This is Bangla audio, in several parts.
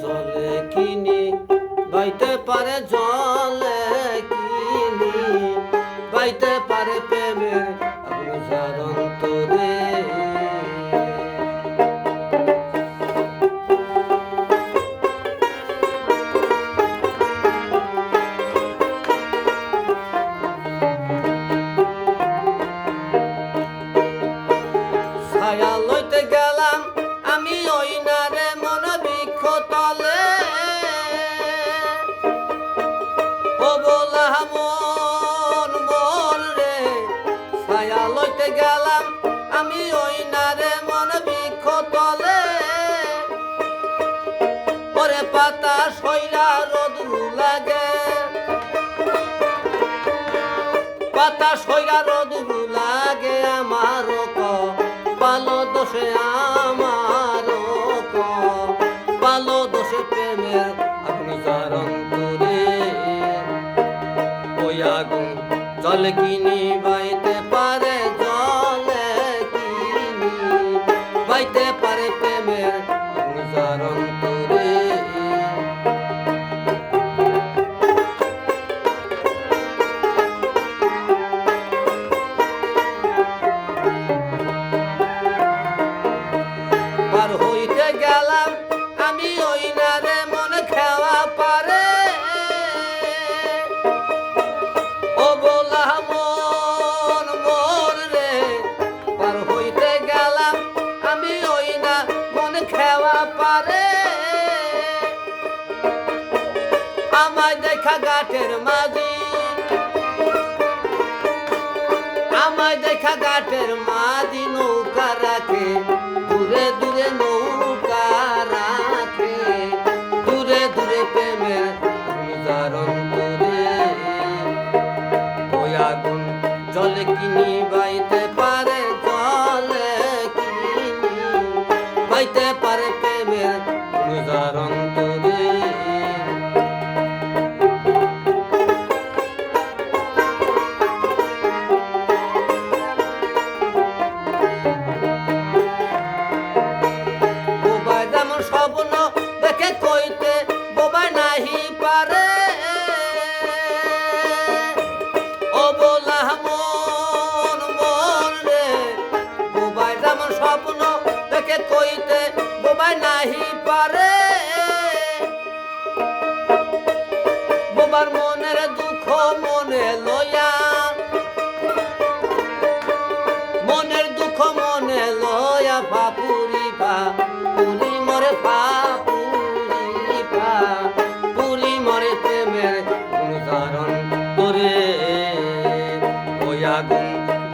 জলে কিনি বাইতে পারে জলে কিনি বাইতে পারে প্রেমের আগুন জারন্তরে ছায়া লইতে গেলাম গেলাম, আমি ওই নারে মন তলে। ওরে পাতা সইরা রোদ লাগে। পাতা সইরা রোদ লাগে আমার পালো দোষে আমার পালো দোষে প্রেমের আগুন করে ওই আগুন জল কিনি বাইতে পারে? পারে প্রেমের আগুন দেখা গাঠের মাঝি। আমায় দেখা গাঠের মাঝি নৌকা রাখে, দূরে দূরে নৌকা রাখে। দূরে দূরে প্রেমের উদাহরণ করে ওই আগুন জলে কিনি বাইতে পারে, জলে কিনি বাইতে পারে প্রেমের উদাহরণ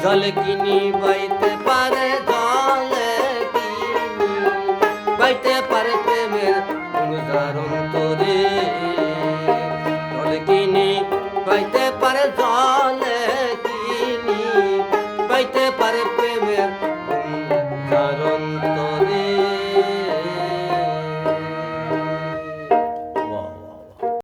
জল কিনি বাইতে পারে জল কিনি। বাইতে পারে প্রেমের করে